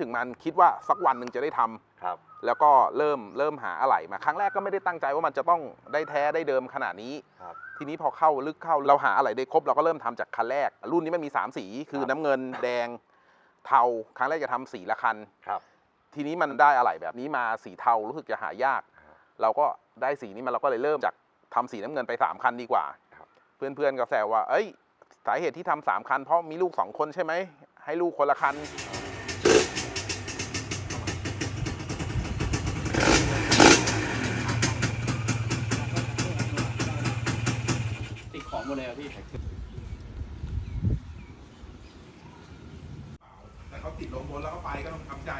ถึงมันคิดว่าสักวันหนึ่งจะได้ทำครับ แล้วก็เริ่มเริ่มหาอะไหล่มาครั้งแรกก็ไม่ได้ตั้งใจว่ามันจะต้องได้แท้ได้เดิมขนาดนี้ ครับ ทีนี้พอเข้าลึกเข้าเราหาอะไหล่ได้ครบเราก็เริ่มทำจากคันแรก รุ่นนี้มันมี3สีคือครับน้ำเงินแดงเทาครั้งแรกจะทำสีละคัน ครับทีนี้มันได้อะไหล่แบบนี้มาสีเทารู้สึกจะหายากอ่าเราก็ได้สีนี้มาเราก็เลยเริ่มจากทำสีน้ำเงินไป3คันดีกว่า ครับ เพื่อนๆก็แซวว่า เอ้ย สาเหตุที่ทำสามคันเพราะมีลูกสองคนใช่ไหม ให้ลูกคนละคัน ติดของหมดเลยอะพี่ แต่เขาติดลงบนแล้วก็ไปก็ต้องทำใจ